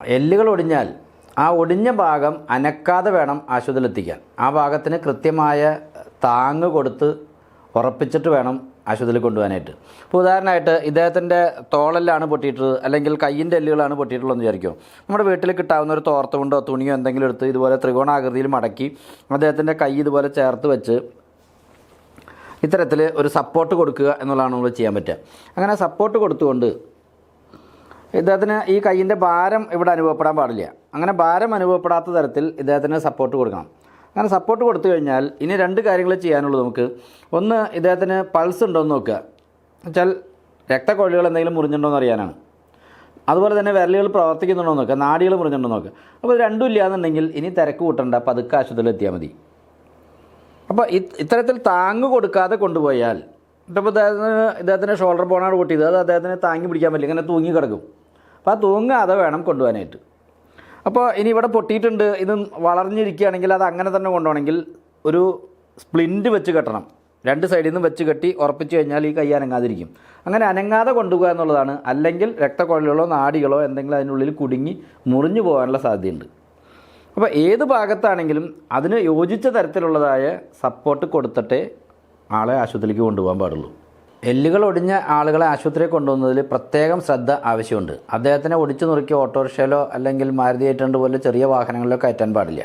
എല്ലുകൾ ഒടിഞ്ഞാൽ ആ ഒടിഞ്ഞ ഭാഗം അനക്കാതെ വേണം ആശുപത്രിയിലെത്തിക്കാൻ. ആ ഭാഗത്തിന് കൃത്യമായ താങ്ങ് കൊടുത്ത് ഉറപ്പിച്ചിട്ട് വേണം ആശുപത്രിയിൽ കൊണ്ടുപോകാനായിട്ട്. ഇപ്പോൾ ഉദാഹരണമായിട്ട് ഇദ്ദേഹത്തിന്റെ തോളെല്ലാണ് പൊട്ടിയിട്ടുള്ളത് അല്ലെങ്കിൽ കയ്യിന്റെ എല്ലുകളാണ് പൊട്ടിയിട്ടുള്ളതെന്ന് വിചാരിക്കും. നമ്മുടെ വീട്ടിൽ കിട്ടാവുന്ന ഒരു തോർത്തുകൊണ്ടോ തുണിയോ എന്തെങ്കിലും എടുത്ത് ഇതുപോലെ ത്രികോണാകൃതിയിൽ മടക്കി അദ്ദേഹത്തിന്റെ കൈ ഇതുപോലെ ചേർത്ത് വെച്ച് ഇത്തരത്തിൽ ഒരു സപ്പോർട്ട് കൊടുക്കുക എന്നുള്ളതാണ് നമ്മൾ ചെയ്യാൻ പറ്റുക. അങ്ങനെ സപ്പോർട്ട് കൊടുത്തുകൊണ്ട് ഇദ്ദേഹത്തിന് ഈ കയ്യിന്റെ ഭാരം ഇവിടെ അനുഭവപ്പെടാൻ പാടില്ല. അങ്ങനെ ഭാരം അനുഭവപ്പെടാത്ത തരത്തിൽ ഇദ്ദേഹത്തിന് സപ്പോർട്ട് കൊടുക്കണം. അങ്ങനെ സപ്പോർട്ട് കൊടുത്തു കഴിഞ്ഞാൽ ഇനി രണ്ട് കാര്യങ്ങൾ ചെയ്യാനുള്ളൂ നമുക്ക്. ഒന്ന് ഇദ്ദേഹത്തിന് പൾസ് ഉണ്ടോ എന്ന് നോക്കുക. വെച്ചാൽ രക്തക്കൊള്ളികൾ എന്തെങ്കിലും മുറിഞ്ഞിട്ടുണ്ടോ എന്ന് അറിയാനാണ്. അതുപോലെ തന്നെ വിരലുകൾ പ്രവർത്തിക്കുന്നുണ്ടോ എന്ന് നോക്കുക. നാടികൾ മുറിഞ്ഞിട്ടുണ്ടോ നോക്കുക. അപ്പോൾ രണ്ടും ഇല്ലാന്നുണ്ടെങ്കിൽ ഇനി തിരക്ക് കൂട്ടണ്ട. പതുക്കെ ആശുപത്രിയിൽ എത്തിയാൽ മതി. അപ്പോൾ ഇത് ഇത്തരത്തിൽ താങ്ങ് കൊടുക്കാതെ കൊണ്ടുപോയാൽ ഇപ്പോൾ ഇദ്ദേഹത്തിന് ഇദ്ദേഹത്തിന്റെ ഷോൾഡർ ബോണാണ് പൊട്ടിയത്. അത് അദ്ദേഹത്തിന് താങ്ങി പിടിക്കാൻ പറ്റില്ല. ഇങ്ങനെ തൂങ്ങി കിടക്കും. അപ്പോൾ ആ തൂങ്ങാതെ വേണം കൊണ്ടുപോകാനായിട്ട്. അപ്പോൾ ഇനി ഇവിടെ പൊട്ടിയിട്ടുണ്ട് ഇത് വളർന്നിരിക്കുകയാണെങ്കിൽ അത് അങ്ങനെ തന്നെ കൊണ്ടുപോകണമെങ്കിൽ ഒരു സ്പ്ലിന്റ് വെച്ച് കെട്ടണം. രണ്ട് സൈഡിൽ നിന്നും വെച്ച് കെട്ടി ഉറപ്പിച്ച് കഴിഞ്ഞാൽ ഈ കൈ അനങ്ങാതിരിക്കും. അങ്ങനെ അനങ്ങാതെ കൊണ്ടുപോകുക എന്നുള്ളതാണ്. അല്ലെങ്കിൽ രക്തക്കൊഴലുകളോ നാടികളോ എന്തെങ്കിലും അതിനുള്ളിൽ കുടുങ്ങി മുറിഞ്ഞു പോകാനുള്ള സാധ്യതയുണ്ട്. അപ്പോൾ ഏത് ഭാഗത്താണെങ്കിലും അതിന് യോജിച്ച തരത്തിലുള്ളതായ സപ്പോർട്ട് കൊടുത്തിട്ടേ ആളെ ആശുപത്രിക്ക് കൊണ്ടുപോകാൻ പാടുള്ളൂ. എല്ലുകൾ ഒടിഞ്ഞ ആളുകളെ ആശുപത്രിയിൽ കൊണ്ടുപോകുന്നതിൽ പ്രത്യേകം ശ്രദ്ധ ആവശ്യമുണ്ട്. അദ്ദേഹത്തിനെ ഒടിച്ചു നുറുക്കി ഓട്ടോറിക്ഷയിലോ അല്ലെങ്കിൽ മാരുതി ഏറ്റുണ്ട് പോലെ ചെറിയ വാഹനങ്ങളിലോ കയറ്റാൻ പാടില്ല.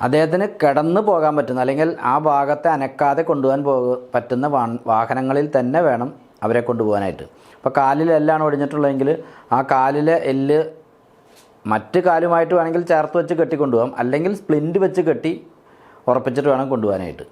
അദ്ദേഹത്തിന് കിടന്നു പോകാൻ പറ്റുന്ന അല്ലെങ്കിൽ ആ ഭാഗത്തെ അനക്കാതെ കൊണ്ടുപോകാൻ പോക പറ്റുന്ന വാഹനങ്ങളിൽ തന്നെ വേണം അവരെ കൊണ്ടുപോകാനായിട്ട്. ഇപ്പോൾ കാലിൽ എല്ലാണ് ഒടിഞ്ഞിട്ടുള്ളതെങ്കിൽ ആ കാലിലെ എല്ല് മറ്റ് കാലുമായിട്ട് വേണമെങ്കിൽ ചേർത്ത് വെച്ച് കെട്ടി കൊണ്ടുപോകാം അല്ലെങ്കിൽ സ്പ്ലിന്റ് വെച്ച് കെട്ടി ഉറപ്പിച്ചിട്ട് വേണം കൊണ്ടുപോകാനായിട്ട്.